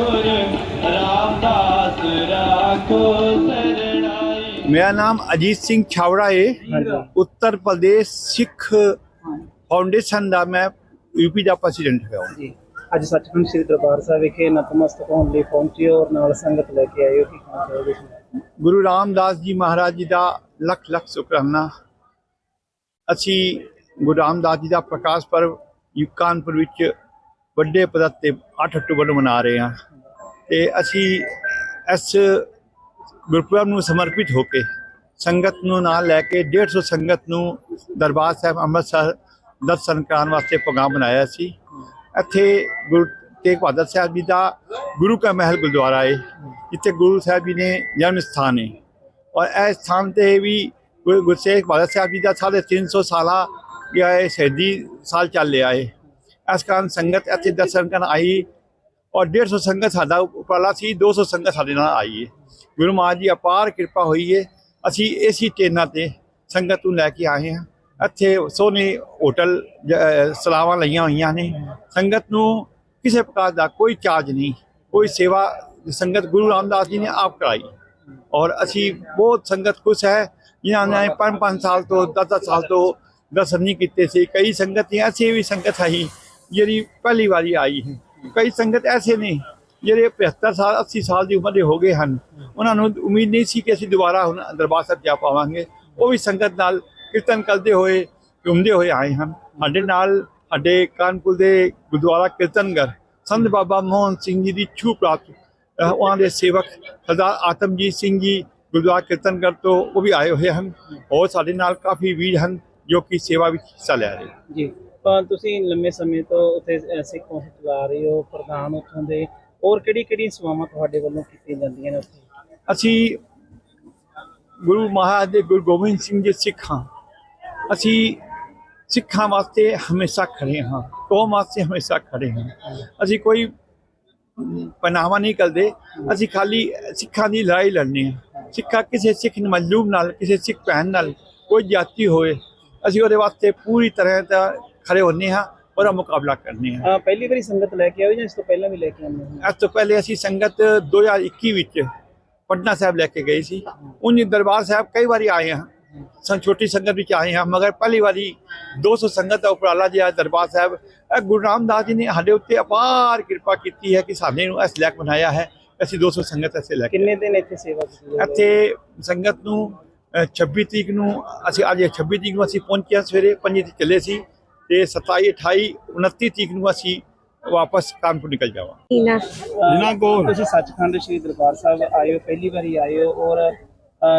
ਗੁਰ ਰਾਮਦਾਸ ਰਾਖੋ ਸਰਣਾਈ ਮੇਰਾ ਨਾਮ ਅਜੀਤ ਸਿੰਘ ਛਾਵੜਾ ਹੈ ਉੱਤਰ ਪ੍ਰਦੇਸ਼ ਸਿੱਖ ਫਾਊਂਡੇਸ਼ਨ ਦਾ ਮੈਂ ਯੂਪੀ ਦਾ ਪ੍ਰੈਜ਼ੀਡੈਂਟ ਹਾਂ ਜੀ ਅੱਜ ਸੱਚਖੰਡ ਸ੍ਰੀ ਦਰਬਾਰ ਸਾਹਿਬ ਵਿਖੇ ਨਤਮਸਤਕ ਹੋਣ ਲਈ ਪਹੁੰਚੇ ਔਰ ਨਾਲ ਸੰਗਤ ਲੈ ਕੇ ਆਏ ਹੋ ਕੀ ਕਹਿਣਾ ਚਾਹੋਗੇ? ਗੁਰੂ ਰਾਮਦਾਸ ਜੀ ਮਹਾਰਾਜ ਜੀ ਦਾ ਲੱਖ ਲੱਖ ਸ਼ੁਕਰਾਨਾ ਅਸੀਂ ਗੁਰੂ ਰਾਮਦਾਸ ਜੀ ਦਾ ਪ੍ਰਕਾਸ਼ ਪਰਵ ਯੁਕਾਨਪੁਰ ਵਿੱਚ ਵੱਡੇ ਪੱਧਰ ਤੇ 8 ਅਕਤੂਬਰ ਨੂੰ ਮਨਾ ਰਹੇ ਹਾਂ। ਤੇ ਅਸੀਂ ਇਸ ਗੁਰਪੁਰਬ ਨੂੰ ਸਮਰਪਿਤ ਹੋ ਕੇ ਸੰਗਤ ਨੂੰ ਨਾਲ ਲੈ ਕੇ 150 ਸੰਗਤ ਨੂੰ ਦਰਬਾਰ ਸਾਹਿਬ ਅੰਮ੍ਰਿਤਸਰ ਦਰਸ਼ਨ ਕਰਨ ਵਾਸਤੇ ਪ੍ਰੋਗਰਾਮ ਬਣਾਇਆ ਸੀ। ਇੱਥੇ ਗੁਰੂ ਤੇਗ ਬਹਾਦਰ ਸਾਹਿਬ ਜੀ ਦਾ ਗੁਰੂ ਕਾ ਮਹਿਲ ਗੁਰਦੁਆਰਾ ਹੈ, ਜਿੱਥੇ ਗੁਰੂ ਸਾਹਿਬ ਜੀ ਨੇ ਜਨਮ ਸਥਾਨ ਹੈ। ਔਰ ਇਹ ਸਥਾਨ ਤੇ ਵੀ ਗੁਰੂ ਗੁਰੂ ਤੇਗ ਬਹਾਦਰ ਸਾਹਿਬ ਜੀ ਦਾ ਸਾਢੇ 300 ਸਾਲਾ ਗਿਆ ਹੈ, ਸ਼ਹੀਦੀ ਸਾਲ ਚੱਲ ਰਿਹਾ ਹੈ। ਇਸ ਕਾਰਨ ਸੰਗਤ ਇੱਥੇ ਦਰਸ਼ਨ ਕਰਨ ਆਈ ਔਰ 150 ਸੰਗਤ ਸਾਡਾ ਉਪਰਾਲਾ ਸੀ 200 ਸੰਗਤ ਸਾਡੇ ਨਾਲ ਆਈ ਹੈ ਗੁਰੂ ਮਹਾਰਾਜ ਜੀ ਅਪਾਰ ਕਿਰਪਾ ਹੋਈ ਹੈ ਅਸੀਂ ਏਸੀ ਟ੍ਰੇਨਾਂ ਤੇ ਸੰਗਤ ਨੂੰ ਲੈ ਕੇ ਆਏ ਹਾਂ। ਇੱਥੇ ਸੋਹਣੇ ਹੋਟਲ, ਜ- ਸਲਾਵਾਂ ਲਈਆਂ ਹੋਈਆਂ ਨੇ। ਸੰਗਤ ਨੂੰ ਕਿਸੇ ਪ੍ਰਕਾਰ ਦਾ ਕੋਈ ਚਾਰਜ ਨਹੀਂ, ਕੋਈ ਸੇਵਾ ਸੰਗਤ ਗੁਰੂ ਰਾਮਦਾਸ ਜੀ ਨੇ ਆਪ ਕਰਾਈ। ਔਰ ਅਸੀਂ ਬਹੁਤ ਸੰਗਤ ਖੁਸ਼ ਹੈ। ਜਿਨ੍ਹਾਂ ਨੇ ਪੰਜ ਪੰਜ ਸਾਲ ਤੋਂ 10 ਸਾਲ ਤੋਂ ਦਰਸ਼ਨ ਨਹੀਂ ਕੀਤੇ ਸੀ। ਕਈ ਸੰਗਤ ਐਸੀ ਵੀ ਸੰਗਤ ਆਈ ਜਿਹੜੀ ਪਹਿਲੀ ਵਾਰੀ ਆਈ ਹੈ ਕਈ ਸੰਗਤ ਐਸੇ ਨੇ ਜਿਹੜੇ 75 ਸਾਲ 80 ਸਾਲ ਦੀ ਉਮਰ ਦੇ ਹੋ ਗਏ ਹਨ। ਉਹਨਾਂ ਨੂੰ ਉਮੀਦ ਨਹੀਂ ਸੀ ਕਿ ਅਸੀਂ ਦੁਬਾਰਾ ਹੁਣ ਦਰਬਾਰ ਸਾਹਿਬ ਜਾ ਪਾਵਾਂਗੇ। ਉਹ ਵੀ ਸੰਗਤ ਨਾਲ ਕੀਰਤਨ ਕਰਦੇ ਹੋਏ ਘੁੰਮਦੇ ਹੋਏ ਆਏ ਹਨ। ਸਾਡੇ ਨਾਲ ਸਾਡੇ ਕਾਨਪੁਰ ਦੇ ਗੁਰਦੁਆਰਾ ਕੀਰਤਨਗਰ ਸੰਤ ਬਾਬਾ ਮੋਹਨ ਸਿੰਘ ਜੀ ਦੀ ਛੂ ਪ੍ਰਾਪਤ ਉਹਨਾਂ ਦੇ ਸੇਵਕ ਸਰਦਾਰ ਆਤਮਜੀਤ ਸਿੰਘ ਜੀ ਗੁਰਦੁਆਰਾ ਕੀਰਤਨਗਰ ਤੋਂ ਉਹ ਵੀ ਆਏ ਹੋਏ ਹਨ। ਹੋਰ ਸਾਡੇ ਨਾਲ ਕਾਫੀ ਵੀਰ ਹਨ। ਜੋ ਕਿ ਸੇਵਾ ਵਿੱਚ ਹਿੱਸਾ ਲੈ ਰਹੇ ਜੀ। ਤਾਂ ਤੁਸੀਂ ਲੰਮੇ ਸਮੇਂ ਤੋਂ ਉੱਥੇ ਸਿੱਖ ਕੌਂਸਲ ਚਲਾ ਰਹੇ ਹੋ ਪ੍ਰਧਾਨ ਉੱਥੋਂ ਦੇ। ਔਰ ਕਿਹੜੀ ਕਿਹੜੀ ਸੇਵਾਵਾਂ ਤੁਹਾਡੇ ਵੱਲੋਂ ਕੀਤੀਆਂ ਜਾਂਦੀਆਂ ਨੇ ਉੱਥੇ? ਅਸੀਂ ਗੁਰੂ ਮਹਾਰਾਜ ਦੇ ਗੁਰੂ ਗੋਬਿੰਦ ਸਿੰਘ ਜੀ ਸਿੱਖ ਅਸੀਂ ਸਿੱਖਾਂ ਵਾਸਤੇ ਹਮੇਸ਼ਾ ਖੜੇ ਹਾਂ ਕੌਮ ਵਾਸਤੇ ਹਮੇਸ਼ਾ ਖੜੇ ਹਾਂ। ਅਸੀਂ ਕੋਈ ਪਨਾਵਾ ਨਹੀਂ ਕਰਦੇ। ਅਸੀਂ ਖਾਲੀ ਸਿੱਖਾਂ ਦੀ ਲੜਾਈ ਲੜਨੀ ਹੈ। ਸਿੱਖਾ ਕਿਸੇ ਸਿੱਖ ਮਜ਼ਲੂਮ ਨਾਲ ਕਿਸੇ ਸਿੱਖ ਭੈਣ ਨਾਲ ਕੋਈ ਜਾਤੀ ਹੋਏ ਅਸੀਂ ਉਹਦੇ ਵਾਸਤੇ ਪੂਰੀ ਤਰ੍ਹਾਂ ਦਾ ਖੜੇ ਹੁੰਨੇ ਹਾਂ ਉਹਦਾ ਮੁਕਾਬਲਾ ਕਰਨੇ ਹਾਂ। ਪਹਿਲੀ ਵਾਰੀ ਸੰਗਤ ਲੈ ਕੇ ਆਏ ਜਾਂ ਇਸ ਤੋਂ ਪਹਿਲਾਂ ਵੀ ਲੈ ਕੇ ਹੋ? ਇਸ ਤੋਂ ਪਹਿਲੇ ਅਸੀਂ ਸੰਗਤ 2021 ਵਿੱਚ ਪਟਨਾ ਸਾਹਿਬ ਲੈ ਕੇ ਗਏ ਸੀ। ਉਂਝ ਦਰਬਾਰ ਸਾਹਿਬ ਕਈ ਵਾਰੀ ਆਏ ਹਾਂ ਸੰ ਛੋਟੀ ਸੰਗਤ ਵਿੱਚ ਆਏ ਹਾਂ ਮਗਰ ਪਹਿਲੀ ਵਾਰੀ 200 ਸੰਗਤ ਦਾ ਉਪਰਾਲਾ ਜਿਹਾ ਦਰਬਾਰ ਸਾਹਿਬ ਇਹ ਗੁਰੂ ਰਾਮਦਾਸ ਜੀ ਨੇ ਸਾਡੇ ਉੱਤੇ ਅਪਾਰ ਕਿਰਪਾ ਕੀਤੀ ਹੈ ਕਿ ਸਾਡੇ ਨੂੰ ਇਸ ਲੈਕ ਬਣਾਇਆ ਹੈ। ਅਸੀਂ 200 ਸੰਗਤ ਇੱਥੇ ਲੈ ਕੇ ਕਿੰਨੇ ਦਿਨ ਇੱਥੇ ਸੇਵਾ ਕੀਤੀ ਹੈ? ਇੱਥੇ ਸੰਗਤ ਨੂੰ 26 ਤਰੀਕ ਨੂੰ ਅਸੀਂ ਅੱਜ 26 ਤਰੀਕ ਨੂੰ ਅਸੀਂ ਪਹੁੰਚਿਆ ਸਵੇਰੇ 5 ਤਰੀਕ ਚੱਲੇ ਸੀ ਤੇ 27 28 29 ਤਰੀਕ ਨੂੰ ਅਸੀਂ ਵਾਪਸ ਕਾਨਪੁਰ ਨਿਕਲ ਜਾਵਾਂ। ਨੀਨਾ। ਨੀਨਾ ਤੁਸੀਂ ਸੱਚਖੰਡ ਸ੍ਰੀ ਦਰਬਾਰ ਸਾਹਿਬ ਆਏ ਪਹਿਲੀ ਵਾਰੀ ਆਏ ਔਰ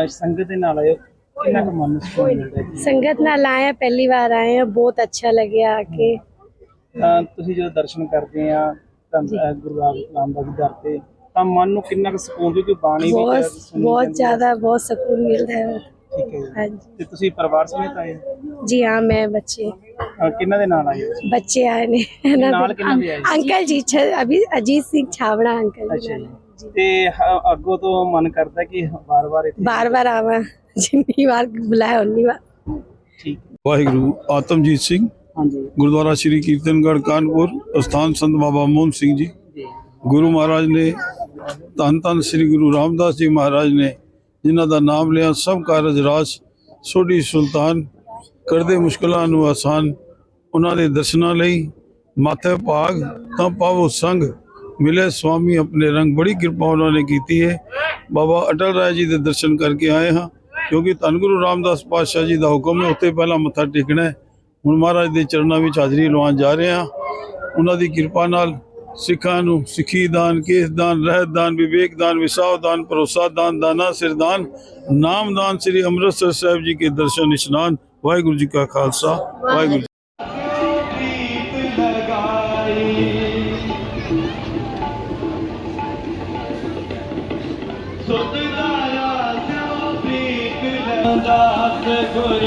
ਸੰਗਤ ਦੇ ਨਾਲ ਆਏ ਕਿੰਨਾ ਕੁ ਮਨ ਸੰਗਤ ਨਾਲ ਆਏ ਪਹਿਲੀ ਵਾਰ ਆਏ ਹੋ ਬਹੁਤ ਅੱਛਾ ਲੱਗਿਆ ਆ ਕੇ। ਤੁਸੀਂ ਜਦੋਂ ਦਰਸ਼ਨ ਕਰਦੇ ਆ ਗੁਰੂ ਰਾਮਦਾਸ ਦਰ ਤੇ ਤਾਂ ਮਨ ਨੂੰ ਕਿੰਨਾ ਕੁ ਸਕੂਨ ਦੀ ਬਾਣੀ ਵੀ ਬਹੁਤ ਬਹੁਤ ਜ਼ਿਆਦਾ ਬਹੁਤ ਸਕੂਨ ਮਿਲਦਾ ਹੈ। ਠੀਕ ਹੈ ਹਾਂਜੀ। ਤੇ ਤੁਸੀਂ ਪਰਿਵਾਰ ਸਮੇਤ ਆਏ ਜੀ ਹਾਂ ਮੈਂ ਬੱਚੇ। ਅ, ਦੇ ਨਾਲ ਆਏ ਬੱਚੇ ਆਏ ਨੇ। ਇਹਨਾਂ ਨਾਲ ਕਿੰਨਾ ਦੇ ਆਏ ਅੰਕਲ ਜੀ ਅਭੀ ਅਜੀਤ ਸਿੰਘ ਛਾਵੜਾ ਅੰਕਲ ਜੀ ਅੱਛਾ ਤੇ ਅੱਗੋਂ ਤੋਂ ਮਨ ਕਰਦਾ ਕਿ ਵਾਰ-ਵਾਰ ਇੱਥੇ ਬਾਰ ਬਾਰ ਆਵਾਂ। ਜਿੰਨੀ ਵਾਰ ਬੁਲਾਇਆ ਉਨੀ ਵਾਰ। ਠੀਕ ਵਾਹਿਗੁਰੂ ਆਤਮਜੀਤ ਸਿੰਘ। ਹਾਂਜੀ। ਗੁਰਦੁਆਰਾ ਸ੍ਰੀ ਕੀਰਤਨਗੜ੍ਹ ਕਾਨਪੁਰ ਅਸਥਾਨ ਸੰਤ ਬਾਬਾ ਮੋਹਨ ਸਿੰਘ ਜੀ। ਗੁਰੂ ਮਹਾਰਾਜ ਨੇ ਧੰਨ ਧੰਨ ਸ੍ਰੀ ਗੁਰੂ ਰਾਮਦਾਸ ਜੀ ਮਹਾਰਾਜ ਨੇ ਜਿਨ੍ਹਾਂ ਦਾ ਨਾਮ ਲਿਆ, ਸਭ ਕਾਰਜ ਰਾਸ ਸੋਢੀ ਸੁਲਤਾਨ ਕਰਦੇ ਮੁਸ਼ਕਲਾਂ ਨੂੰ ਆਸਾਨ ਉਹਨਾਂ ਦੇ ਦਰਸ਼ਨਾਂ ਲਈ ਮਾਥੇ ਭਾਗ ਤਾਂ ਪਾਵੋ ਸੰਗ, ਮਿਲੇ ਸੁਆਮੀ ਆਪਣੇ ਰੰਗ, ਬੜੀ ਕਿਰਪਾ ਉਹਨਾਂ ਨੇ ਕੀਤੀ ਹੈ ਬਾਬਾ ਅਟਲ ਰਾਏ ਜੀ ਦੇ ਦਰਸ਼ਨ ਕਰਕੇ ਆਏ ਹਾਂ, ਕਿਉਂਕਿ ਧੰਨ ਗੁਰੂ ਰਾਮਦਾਸ ਪਾਤਸ਼ਾਹ ਜੀ ਦਾ ਹੁਕਮ ਹੈ, ਉੱਥੇ ਪਹਿਲਾਂ ਮੱਥਾ ਟੇਕਣਾ ਹੈ। ਹੁਣ ਮਹਾਰਾਜ ਦੇ ਚਰਨਾਂ ਵਿੱਚ ਹਾਜ਼ਰੀ ਲਵਾਉਣ ਜਾ ਰਹੇ ਹਾਂ। ਉਹਨਾਂ ਦੀ ਕਿਰਪਾ ਨਾਲ ਸਿੱਖਾਂ ਨੂੰ ਸਿੱਖੀ ਦਾਨ, ਕੇਸ ਦਾਨ, ਰਹਿਤ ਦਾਨ, ਵਿਵੇਕ ਦਾਨ, ਵਿਸਾਵ ਦਾਨ, ਭਰੋਸਾ ਦਾਨ, ਦਾਨਾ ਸਿਰਦਾਨ ਨਾਮ ਦਾਨ ਸ੍ਰੀ ਅੰਮ੍ਰਿਤਸਰ ਸਾਹਿਬ ਜੀ ਕੇ ਦਰਸ਼ਨ ਇਸ਼ਨਾਨ ਵਾਹਿਗੁਰੂ ਜੀ ਕਾ ਖਾਲਸਾ, ਵਾਹਿਗੁਰੂ ਜੀ ਗੁਰ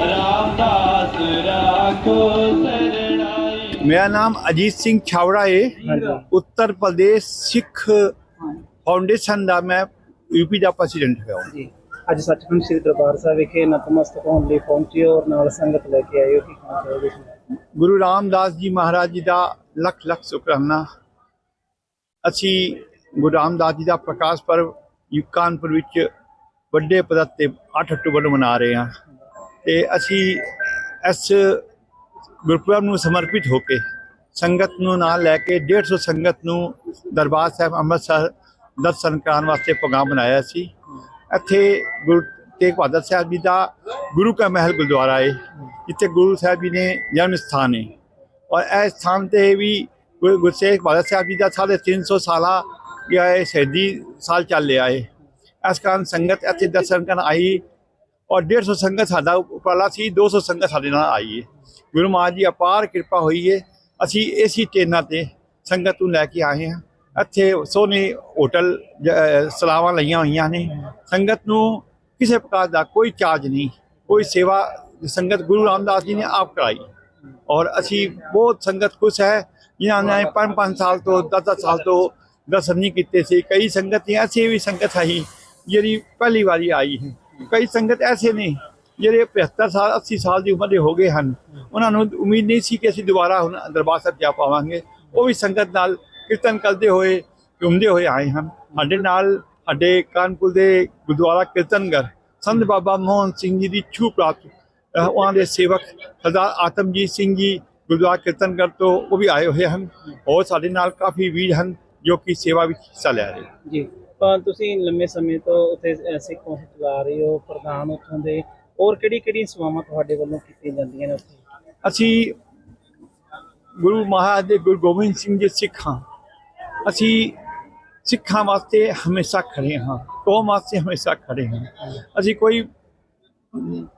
ਰਾਮਦਾਸ, ਰਾਖੋ ਸਰਣਾਈ ਮੇਰਾ ਨਾਮ ਅਜੀਤ ਸਿੰਘ ਛਾਵੜਾ ਹੈ ਹਾਂਜੀ ਉੱਤਰ ਪ੍ਰਦੇਸ਼ ਸਿੱਖ ਫਾਊਂਡੇਸ਼ਨ ਦਾ ਮੈਂ ਯੂਪੀ ਦਾ ਪ੍ਰੈਜ਼ੀਡੈਂਟ ਹਾਂ ਜੀ ਅੱਜ ਸੱਚਖੰਡ ਸ੍ਰੀ ਦਰਬਾਰ ਸਾਹਿਬ ਵਿਖੇ ਨਤਮਸਤਕ ਹੋਣ ਲਈ ਪਹੁੰਚੇ ਔਰ ਨਾਲ ਸੰਗਤ ਲੈ ਕੇ ਆਏ ਹੋ ਕੀ ਕਹਿਣਾ ਚਾਹੋਗੇ? ਗੁਰੂ ਰਾਮਦਾਸ ਜੀ ਮਹਾਰਾਜ ਜੀ ਦਾ ਲੱਖ ਲੱਖ ਸ਼ੁਕਰਾਨਾ ਅਸੀਂ ਗੁਰੂ ਰਾਮਦਾਸ ਜੀ ਦਾ ਪ੍ਰਕਾਸ਼ ਪਰਵ ਯੂ ਕਾਨਪੁਰ ਵਿੱਚ ਵੱਡੇ ਪੱਧਰ ਤੇ 8 ਅਕਤੂਬਰ ਨੂੰ ਮਨਾ ਰਹੇ ਹਾਂ ਤੇ ਅਸੀਂ ਇਸ ਗੁਰਪੁਰਬ ਨੂੰ ਸਮਰਪਿਤ ਹੋ ਕੇ, ਸੰਗਤ ਨੂੰ ਨਾਲ ਲੈ ਕੇ 150 ਸੰਗਤ ਨੂੰ ਦਰਬਾਰ ਸਾਹਿਬ ਅੰਮ੍ਰਿਤਸਰ ਦਰਸ਼ਨ ਕਰਨ ਵਾਸਤੇ ਪ੍ਰੋਗਰਾਮ ਬਣਾਇਆ ਸੀ। ਇੱਥੇ ਗੁਰੂ ਤੇਗ ਬਹਾਦਰ ਸਾਹਿਬ ਜੀ ਦਾ ਗੁਰੂ ਕਾ ਮਹਿਲ ਗੁਰਦੁਆਰਾ ਹੈ ਜਿੱਥੇ ਗੁਰੂ ਸਾਹਿਬ ਜੀ ਨੇ ਜਨਮ ਸਥਾਨ ਹੈ ਔਰ ਇਸ ਸਥਾਨ ਤੇ ਵੀ ਗੁਰੂ ਗੁਰੂ ਤੇਗ ਬਹਾਦਰ ਸਾਹਿਬ ਜੀ ਦਾ ਸਾਢੇ 300 ਸਾਲਾ ਗਿਆ ਹੈ ਸ਼ਹੀਦੀ ਸਾਲ ਚੱਲ ਰਿਹਾ ਹੈ ਇਸ ਕਾਰਨ ਸੰਗਤ ਇੱਥੇ ਦਰਸ਼ਨ ਕਰਨ ਆਈ ਔਰ 150 ਸੰਗਤ ਸਾਡਾ ਉਪਰਾਲਾ ਸੀ 200 ਸੰਗਤ ਸਾਡੇ ਨਾਲ ਆਈ ਹੈ ਗੁਰੂ ਮਹਾਰਾਜ ਦੀ ਅਪਾਰ ਕਿਰਪਾ ਹੋਈ ਹੈ ਅਸੀਂ ਏਸੀ ਟ੍ਰੇਨਾਂ ਤੇ ਸੰਗਤ ਨੂੰ ਲੈ ਕੇ ਆਏ ਹਾਂ। ਇੱਥੇ ਸੋਹਣੇ ਹੋਟਲ, ਜ- ਸਲਾਵਾਂ ਲਈਆਂ ਹੋਈਆਂ ਨੇ। ਸੰਗਤ ਨੂੰ ਕਿਸੇ ਪ੍ਰਕਾਰ ਦਾ ਕੋਈ ਚਾਰਜ ਨਹੀਂ, ਕੋਈ ਸੇਵਾ ਸੰਗਤ ਗੁਰੂ ਰਾਮਦਾਸ ਜੀ ਨੇ ਆਪ ਕਰਾਈ। ਔਰ ਅਸੀਂ ਬਹੁਤ ਸੰਗਤ ਖੁਸ਼ ਹੈ, ਜਿਨ੍ਹਾਂ ਨੇ ਪੰਜ ਪੰਜ ਸਾਲ ਤੋਂ 10 ਸਾਲ ਤੋਂ ਦਰਸ਼ਨ ਨਹੀਂ ਕੀਤੇ ਸੀ। ਕਈ ਸੰਗਤ ਐਸੀ ਵੀ ਸੰਗਤ ਹੈ ਜਿਹੜੀ ਪਹਿਲੀ ਵਾਰੀ ਆਈ ਹੈ। ਕਈ ਸੰਗਤ ਐਸੇ ਨੇ ਜਿਹੜੇ 75 ਸਾਲ 80 ਸਾਲ ਦੀ ਉਮਰ ਦੇ ਹੋ ਗਏ ਹਨ, ਉਹਨਾਂ ਨੂੰ ਉਮੀਦ ਨਹੀਂ ਸੀ ਕਿ ਅਸੀਂ ਦੁਬਾਰਾ ਹੁਣ ਦਰਬਾਰ ਸਾਹਿਬ ਜਾ ਪਾਵਾਂਗੇ। ਉਹ ਵੀ ਸੰਗਤ ਨਾਲ ਕੀਰਤਨ ਕਰਦੇ ਹੋਏ, ਘੁੰਮਦੇ ਹੋਏ ਆਏ ਹਨ। ਸਾਡੇ ਨਾਲ ਸਾਡੇ ਕਾਨਪੁਰ ਦੇ ਗੁਰਦੁਆਰਾ ਕੀਰਤਨਗਰ, ਸੰਤ ਬਾਬਾ ਮੋਹਨ ਸਿੰਘ ਜੀ ਦੀ ਛੂ ਪ੍ਰਾਪਤ ਉਹਨਾਂ ਦੇ ਸੇਵਕ ਸਰਦਾਰ ਆਤਮਜੀਤ ਸਿੰਘ ਜੀ ਗੁਰਦੁਆਰਾ ਕੀਰਤਨਗਰ ਤੋਂ ਉਹ ਵੀ ਆਏ ਹੋਏ ਹਨ। ਔਰ ਸਾਡੇ ਨਾਲ ਕਾਫੀ ਵੀਰ ਹਨ ਜੋ ਕਿ ਸੇਵਾ ਵਿੱਚ ਹਿੱਸਾ ਲੈ ਰਹੇ ਹਨ। ਜੀ, ਤਾਂ ਤੁਸੀਂ ਲੰਮੇ ਸਮੇਂ ਤੋਂ ਉੱਥੇ ਸਿੱਖ ਕੌਂਸਲ ਚਲਾ ਰਹੇ ਹੋ, ਪ੍ਰਧਾਨ ਉੱਥੋਂ ਦੇ ਹੋਰ ਕਿਹੜੀ ਕਿਹੜੀ ਸੇਵਾਵਾਂ ਤੁਹਾਡੇ ਵੱਲੋਂ ਕੀਤੀਆਂ ਜਾਂਦੀਆਂ ਨੇ ਉੱਥੇ? ਅਸੀਂ ਗੁਰੂ ਮਹਾਰਾਜ ਦੇ ਗੁਰੂ ਗੋਬਿੰਦ ਸਿੰਘ ਜੀ ਸਿੱਖ। ਹਾਂ ਅਸੀਂ ਸਿੱਖਾਂ ਵਾਸਤੇ ਹਮੇਸ਼ਾ ਖੜੇ ਹਾਂ, ਕੌਮ ਵਾਸਤੇ ਹਮੇਸ਼ਾ ਖੜੇ ਹਾਂ। ਅਸੀਂ ਕੋਈ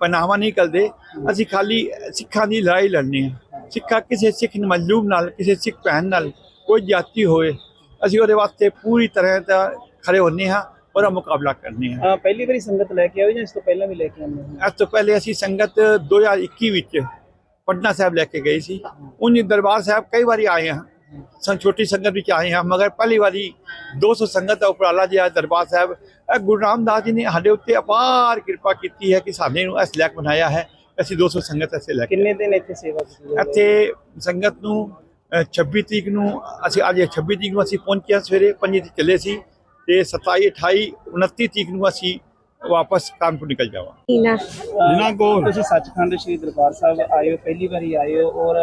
ਪਨਾਵਾ ਨਹੀਂ ਕਰਦੇ, ਅਸੀਂ ਖਾਲੀ ਸਿੱਖਾਂ ਦੀ ਲੜਾਈ ਲੜਨੀ ਹੈ। ਸਿੱਖਾ ਕਿਸੇ ਸਿੱਖ ਮਜ਼ਲੂਮ ਨਾਲ, ਕਿਸੇ ਸਿੱਖ ਭੈਣ ਨਾਲ ਕੋਈ ਜਾਤੀ ਹੋਏ, ਅਸੀਂ ਉਹਦੇ ਵਾਸਤੇ ਪੂਰੀ ਤਰ੍ਹਾਂ ਦਾ ਖੜੇ ਹੁੰਨੇ ਹਾਂ। ਉਹਦਾ ਮੁਕਾਬਲਾ ਕਰਨੇ ਹਾਂ ਪਹਿਲੀ ਵਾਰੀ ਸੰਗਤ ਲੈ ਕੇ ਆਏ ਜਾਂ ਇਸ ਤੋਂ ਪਹਿਲਾਂ ਵੀ ਲੈ ਕੇ ਆਉਂਦੇ ਹੋ ਇਸ ਤੋਂ ਪਹਿਲੇ ਅਸੀਂ ਸੰਗਤ 2021 ਵਿੱਚ ਪਟਨਾ ਸਾਹਿਬ ਲੈ ਕੇ ਗਏ ਸੀ ਉਂਝ ਦਰਬਾਰ ਸਾਹਿਬ ਕਈ ਵਾਰੀ ਆਏ ਹਾਂ ਸੰ ਛੋਟੀ ਸੰਗਤ ਵਿੱਚ ਆਏ ਹਾਂ ਮਗਰ ਪਹਿਲੀ ਵਾਰੀ 200 ਸੰਗਤ ਦਾ ਉਪਰਾਲਾ ਜਿਹਾ ਦਰਬਾਰ ਸਾਹਿਬ ਗੁਰੂ ਰਾਮਦਾਸ ਜੀ ਨੇ ਸਾਡੇ ਉੱਤੇ ਅਪਾਰ ਕਿਰਪਾ ਕੀਤੀ ਹੈ ਕਿ ਸਾਡੇ ਨੂੰ ਇਸ ਲੈਕ ਬਣਾਇਆ ਹੈ ਅਸੀਂ 200 ਸੰਗਤ ਇੱਥੇ ਲੈ ਕੇ ਕਿੰਨੇ ਦਿਨ ਇੱਥੇ ਸੇਵਾ ਕੀਤੀ ਇੱਥੇ ਸੰਗਤ ਨੂੰ ਅ, 26 ਤਰੀਕ ਨੂੰ ਅਸੀਂ ਅੱਜ 26 ਤਰੀਕ ਨੂੰ ਅਸੀਂ ਪਹੁੰਚੇ ਹਾਂ ਸਵੇਰੇ 5 ਤਰੀਕ ਚੱਲੇ ਸੀ ਤੇ 27 28 29 ਤਰੀਕ ਨੂੰ ਅਸੀਂ ਵਾਪਸ ਕਾਨਪੁਰ ਨਿਕਲ ਜਾਵਾਂ ਨੀਨਾ ਨੀਨਾ ਤੁਸੀਂ ਸੱਚਖੰਡ ਸ੍ਰੀ ਦਰਬਾਰ ਸਾਹਿਬ ਆਇਓ ਪਹਿਲੀ ਵਾਰੀ ਆਇਓ ਔਰ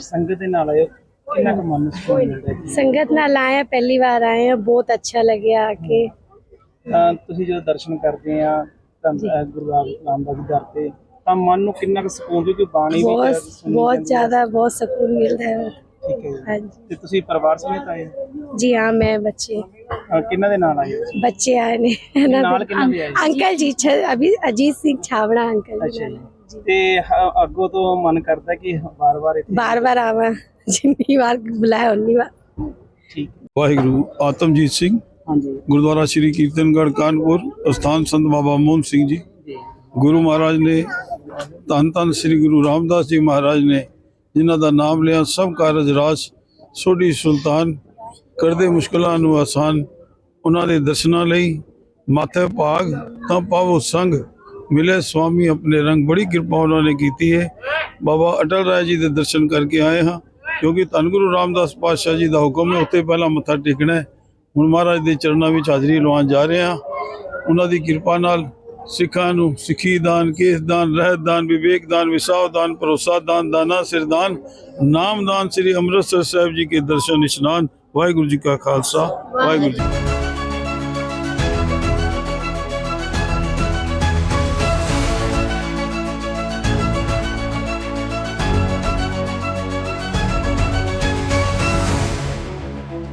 ਸੰਗਤ ਦੇ ਨਾਲ ਆਇਓ। ਕਿੰਨਾ ਕੁ ਮਨ ਨੂੰ ਸਕੂਨ ਸੰਗਤ ਨਾਲ ਆਇਆ ਪਹਿਲੀ ਵਾਰ ਆਏ ਹਾਂ ਬਹੁਤ ਅੱਛਾ ਲੱਗਿਆ ਆ ਕੇ। ਤੁਸੀਂ ਜਦੋਂ ਦਰਸ਼ਨ ਕਰਦੇ ਆ ਗੁਰੂ ਰਾਮਦਾਸ ਦਰ ਤੇ ਤਾਂ ਮਨ ਨੂੰ ਕਿੰਨਾ ਕੁ ਸਕੂਨ ਕਿਉਂਕਿ ਬਾਣੀ ਵੀ ਬਹੁਤ ਜ਼ਿਆਦਾ ਬਹੁਤ ਸਕੂਨ ਮਿਲਦਾ ਹੈ। ਠੀਕ ਹੈ ਹਾਂਜੀ। ਤੇ ਤੁਸੀਂ ਪਰਿਵਾਰ ਸਮੇਤ ਆਏ ਹੋ? ਜੀ ਹਾਂ ਮੈਂ ਬੱਚੇ। ਅਹ ਦੇ ਨਾਲ ਆਏ ਹੋ? ਬੱਚੇ ਆਏ ਨੇ। ਨਾਲ ਕਿਹਨਾਂ ਆਏ ਅੰਕਲ ਜੀ ਅਭੀ ਅਜੀਤ ਸਿੰਘ ਛਾਵੜਾ ਅੰਕਲ ਜੀ ਤੇ ਅੱਗੋਂ ਤੋਂ ਮਨ ਕਰਦਾ ਕਿ ਵਾਰ-ਵਾਰ ਇੱਥੇ ਬਾਰ ਬਾਰ ਆਵਾਂ। ਜਿੰਨੀ ਵਾਰ ਬੁਲਾਇਆ ਉਨੀ ਵਾਰ। ਠੀਕ। ਵਾਹਿਗੁਰੂ ਆਤਮਜੀਤ ਸਿੰਘ ਹਾਂਜੀ। ਗੁਰਦੁਆਰਾ ਸ੍ਰੀ ਕੀਰਤਨਗੜ੍ਹ ਕਾਨਪੁਰ ਅਸਥਾਨ ਸੰਤ ਬਾਬਾ ਮੋਹਨ ਸਿੰਘ ਜੀ। ਜੀ। ਗੁਰੂ ਮਹਾਰਾਜ ਨੇ ਧੰਨ ਧੰਨ ਸ੍ਰੀ ਗੁਰੂ ਰਾਮਦਾਸ ਜੀ ਮਹਾਰਾਜ ਨੇ ਜਿਨ੍ਹਾਂ ਦਾ ਨਾਮ ਲਿਆ, ਸਭ ਕਾਰਜ ਰਾਜ ਸੋਢੀ ਸੁਲਤਾਨ ਕਰਦੇ ਮੁਸ਼ਕਲਾਂ ਨੂੰ ਆਸਾਨ ਉਹਨਾਂ ਦੇ ਦਰਸ਼ਨਾਂ ਲਈ ਮਾਥੇ ਭਾਗ ਤਾਂ ਪਾਵੋ ਸੰਗ ਮਿਲੇ ਸੁਆਮੀ ਆਪਣੇ ਰੰਗ ਬੜੀ ਕਿਰਪਾ ਉਹਨਾਂ ਨੇ ਕੀਤੀ ਹੈ। ਬਾਬਾ ਅਟਲ ਰਾਏ ਜੀ ਦੇ ਦਰਸ਼ਨ ਕਰਕੇ ਆਏ ਹਾਂ, ਕਿਉਂਕਿ ਧੰਨ ਗੁਰੂ ਰਾਮਦਾਸ ਪਾਤਸ਼ਾਹ ਜੀ ਦਾ ਹੁਕਮ ਹੈ, ਉੱਥੇ ਪਹਿਲਾਂ ਮੱਥਾ ਟੇਕਣਾ ਹੈ। ਹੁਣ ਮਹਾਰਾਜ ਦੇ ਚਰਨਾਂ ਵਿੱਚ ਹਾਜ਼ਰੀ ਲਵਾਉਣ ਜਾ ਰਹੇ ਹਾਂ। ਉਹਨਾਂ ਦੀ ਕਿਰਪਾ ਨਾਲ ਸਿੱਖਾਂ ਨੂੰ ਸਿੱਖੀ ਦਾਨ, ਕੇਸ ਦਾਨ, ਰਹਿਤ ਦਾਨ, ਵਿਵੇਕ ਦਾਨ, ਵਿਸਾਵ ਦਾਨ, ਭਰੋਸਾ ਦਾਨ, ਦਾਨਾ ਸਿਰਦਾਨ ਨਾਮ ਦਾਨ ਸ੍ਰੀ ਅੰਮ੍ਰਿਤਸਰ ਸਾਹਿਬ ਜੀ ਕੇ ਦਰਸ਼ਨ ਇਸ਼ਨਾਨ। ਵਾਹਿਗੁਰੂ ਜੀ ਕਾ ਖਾਲਸਾ, ਵਾਹਿਗੁਰੂ ਜੀ